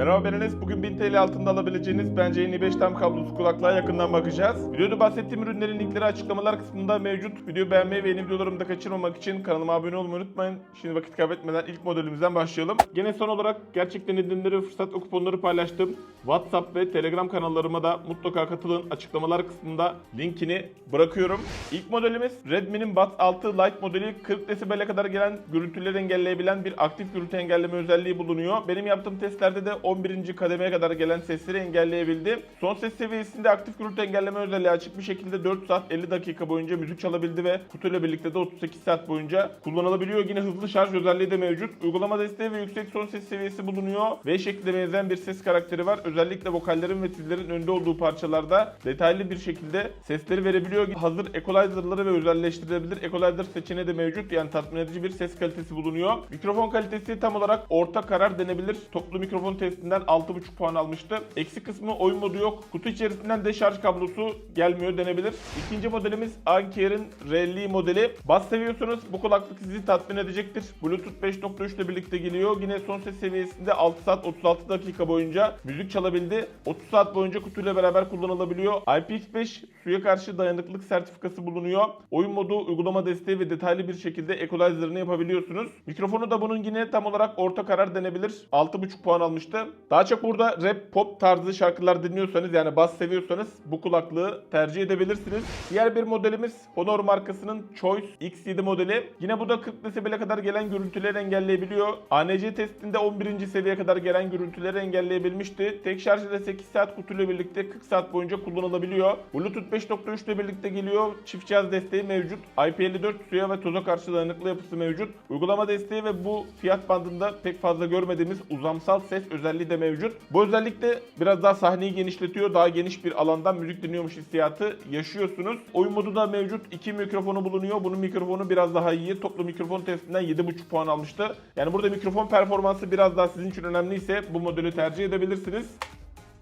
Merhaba ben Enes. Bugün 1000 TL altında alabileceğiniz bence en iyi 5 tam kablosuz kulaklığa yakından bakacağız. Videoda bahsettiğim ürünlerin linkleri açıklamalar kısmında mevcut. Videoyu beğenmeyi ve yeni videolarımı da kaçırmamak için kanalıma abone olmayı unutmayın. Şimdi vakit kaybetmeden ilk modelimizden başlayalım. Gene son olarak gerçekten indirimleri, fırsat ve kuponları paylaştım. WhatsApp ve Telegram kanallarıma da mutlaka katılın. Açıklamalar kısmında linkini bırakıyorum. İlk modelimiz Redmi'nin Buds 6 Lite modeli 40 desibel'e kadar gelen gürültüleri engelleyebilen bir aktif gürültü engelleme özelliği bulunuyor. Benim yaptığım testlerde de 11. kademeye kadar gelen sesleri engelleyebildi. Son ses seviyesinde aktif gürültü engelleme özelliği açık bir şekilde 4 saat 50 dakika boyunca müzik çalabildi ve kutuyla birlikte de 38 saat boyunca kullanılabiliyor. Yine hızlı şarj özelliği de mevcut. Uygulama desteği ve yüksek son ses seviyesi bulunuyor. V şeklinde benzeyen bir ses karakteri var. Özellikle vokallerin ve tizlerin önde olduğu parçalarda detaylı bir şekilde sesleri verebiliyor. Hazır equalizer'ları ve özelleştirilebilir equalizer seçeneği de mevcut. Yani tatmin edici bir ses kalitesi bulunuyor. Mikrofon kalitesi tam olarak orta karar denebilir. Toplu mikrofon testinden 6.5 puan almıştı. Eksi kısmı oyun modu yok. Kutu içerisinden de şarj kablosu gelmiyor denebilir. İkinci modelimiz Anker'in RLI modeli. Bas seviyorsanız bu kulaklık sizi tatmin edecektir. Bluetooth 5.3 ile birlikte geliyor. Yine son ses seviyesinde 6 saat 36 dakika boyunca müzik çalabildi. 30 saat boyunca kutuyla beraber kullanılabiliyor. IPX5 suya karşı dayanıklılık sertifikası bulunuyor. Oyun modu, uygulama desteği ve detaylı bir şekilde equalizer'ını yapabiliyorsunuz. Mikrofonu da bunun yine tam olarak orta karar denebilir. 6.5 puan almıştı. Daha çok burada rap, pop tarzı şarkılar dinliyorsanız yani bas seviyorsanız bu kulaklığı tercih edebilirsiniz. Diğer bir modelimiz Honor markasının Choice X7 modeli. Yine bu da 40 desibel'e kadar gelen gürültüleri engelleyebiliyor. ANC testinde 11. seviyeye kadar gelen gürültüleri engelleyebilmişti. Tek şarj ile 8 saat kutuyla birlikte 40 saat boyunca kullanılabiliyor. Bluetooth 5.3 ile birlikte geliyor. Çift cihaz desteği mevcut. IP54 suya ve toza karşı dayanıklı yapısı mevcut. Uygulama desteği ve bu fiyat bandında pek fazla görmediğimiz uzamsal ses özelliği de mevcut. Bu özellik de biraz daha sahneyi genişletiyor. Daha geniş bir alandan müzik dinliyormuş hissiyatı yaşıyorsunuz. Oyun modu da mevcut. İki mikrofonu bulunuyor. Bunun mikrofonu biraz daha iyi. Toplu mikrofon testinden 7.5 puan almıştı. Yani burada mikrofon performansı biraz daha sizin için önemliyse bu modeli tercih edebilirsiniz.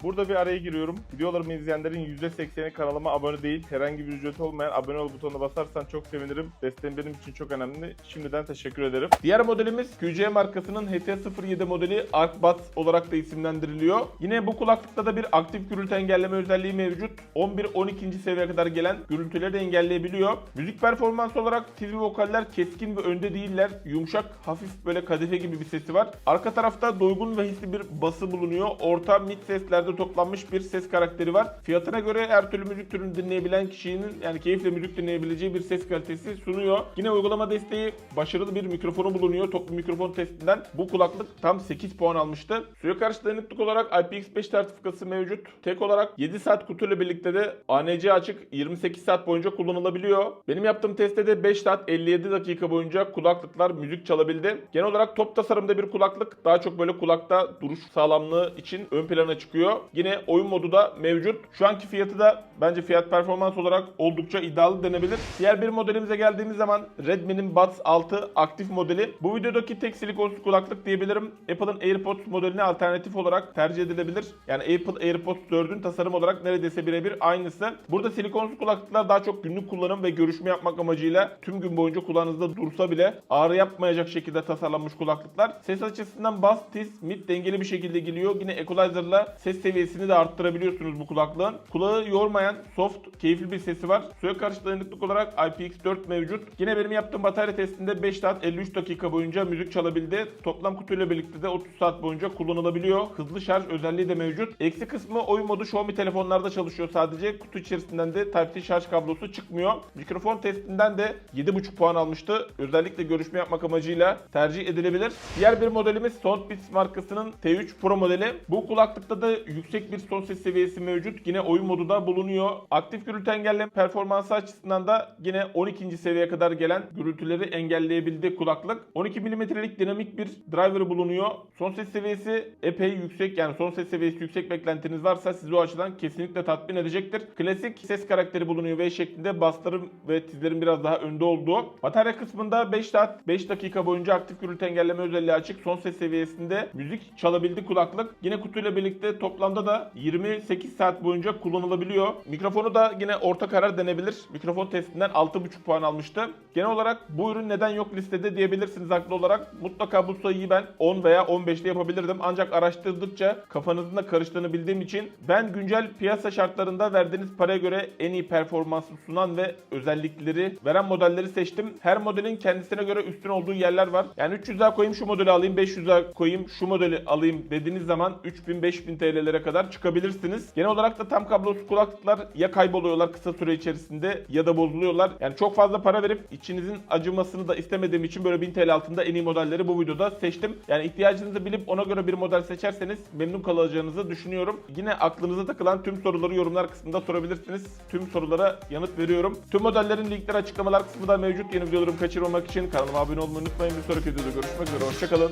Burada bir araya giriyorum. Videolarımı izleyenlerin %80'i kanalıma abone değil. Herhangi bir ücreti olmayan abone ol butonuna basarsan çok sevinirim. Desteğin benim için çok önemli. Şimdiden teşekkür ederim. Diğer modelimiz QC markasının HT07 modeli ArcBuds olarak da isimlendiriliyor. Yine bu kulaklıkta da bir aktif gürültü engelleme özelliği mevcut. 11-12. seviyeye kadar gelen gürültüleri de engelleyebiliyor. Müzik performansı olarak tiz vokaller keskin ve önde değiller. Yumuşak, hafif böyle kadife gibi bir sesi var. Arka tarafta doygun ve hisli bir bası bulunuyor. Orta mid seslerde toplanmış bir ses karakteri var. Fiyatına göre her türlü müzik türünü dinleyebilen kişinin yani keyifle müzik dinleyebileceği bir ses kalitesi sunuyor. Yine uygulama desteği başarılı bir mikrofonu bulunuyor. Toplu mikrofon testinden bu kulaklık tam 8 puan almıştı. Suya karşı dayanıklık olarak IPX5 sertifikası mevcut. Tek olarak 7 saat kutuyla birlikte de ANC açık 28 saat boyunca kullanılabiliyor. Benim yaptığım testte de 5 saat 57 dakika boyunca kulaklıklar müzik çalabildi. Genel olarak top tasarımda bir kulaklık. Daha çok böyle kulakta duruş sağlamlığı için ön plana çıkıyor. Yine oyun modu da mevcut. Şu anki fiyatı da bence fiyat performans olarak oldukça iddialı denebilir. Diğer bir modelimize geldiğimiz zaman Redmi'nin Buds 6 aktif modeli. Bu videodaki tek silikonsuz kulaklık diyebilirim. Apple'ın AirPods modeline alternatif olarak tercih edilebilir. Yani Apple AirPods 4'ün tasarım olarak neredeyse birebir aynısı. Burada silikonsuz kulaklıklar daha çok günlük kullanım ve görüşme yapmak amacıyla tüm gün boyunca kulağınızda dursa bile ağrı yapmayacak şekilde tasarlanmış kulaklıklar. Ses açısından bass, tiz, mid dengeli bir şekilde geliyor. Yine equalizer'la ses seviyesini de arttırabiliyorsunuz bu kulaklığın. Kulağı yormayan, soft, keyifli bir sesi var. Suya karşı dayanıklık olarak IPX4 mevcut. Yine benim yaptığım batarya testinde 5 saat 53 dakika boyunca müzik çalabildi. Toplam kutuyla birlikte de 30 saat boyunca kullanılabiliyor. Hızlı şarj özelliği de mevcut. Eksi kısmı oyun modu Xiaomi telefonlarda çalışıyor sadece. Kutu içerisinden de Type-C şarj kablosu çıkmıyor. Mikrofon testinden de 7.5 puan almıştı. Özellikle görüşme yapmak amacıyla tercih edilebilir. Diğer bir modelimiz Soundbeats markasının T3 Pro modeli. Bu kulaklıkta da yüksek bir son ses seviyesi mevcut. Yine oyun modu da bulunuyor. Aktif gürültü engelleme performansı açısından da yine 12. seviyeye kadar gelen gürültüleri engelleyebildi kulaklık. 12 mm'lik dinamik bir driver bulunuyor. Son ses seviyesi epey yüksek. Yani son ses seviyesi yüksek beklentiniz varsa sizi o açıdan kesinlikle tatmin edecektir. Klasik ses karakteri bulunuyor V şeklinde. Bassların ve tizlerin biraz daha önde olduğu. Batarya kısmında 5 saat 5 dakika boyunca aktif gürültü engelleme özelliği açık. Son ses seviyesinde müzik çalabildi kulaklık. Yine kutuyla birlikte toplam anda da 28 saat boyunca kullanılabiliyor. Mikrofonu da yine orta karar denebilir. Mikrofon testinden 6.5 puan almıştı. Genel olarak bu ürün neden yok listede diyebilirsiniz haklı olarak. Mutlaka bu sayıyı ben 10 veya 15'te yapabilirdim. Ancak araştırdıkça kafanızın da karıştığını bildiğim için ben güncel piyasa şartlarında verdiğiniz paraya göre en iyi performansı sunan ve özellikleri veren modelleri seçtim. Her modelin kendisine göre üstün olduğu yerler var. Yani 300 daha koyayım şu modeli alayım, 500 daha koyayım şu modeli alayım dediğiniz zaman 3000-5000 TL'lere kadar çıkabilirsiniz. Genel olarak da tam kablosuz kulaklıklar ya kayboluyorlar kısa süre içerisinde ya da bozuluyorlar. Yani çok fazla para verip içinizin acımasını da istemediğim için böyle 1000 TL altında en iyi modelleri bu videoda seçtim. Yani ihtiyacınızı bilip ona göre bir model seçerseniz memnun kalacağınızı düşünüyorum. Yine aklınıza takılan tüm soruları yorumlar kısmında sorabilirsiniz. Tüm sorulara yanıt veriyorum. Tüm modellerin linkleri açıklamalar kısmında mevcut. Yeni videolarımı kaçırmamak için kanalıma abone olmayı unutmayın. Bir sonraki videoda görüşmek üzere. Hoşçakalın.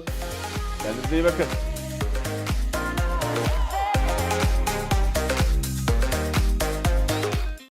Kendinize iyi bakın.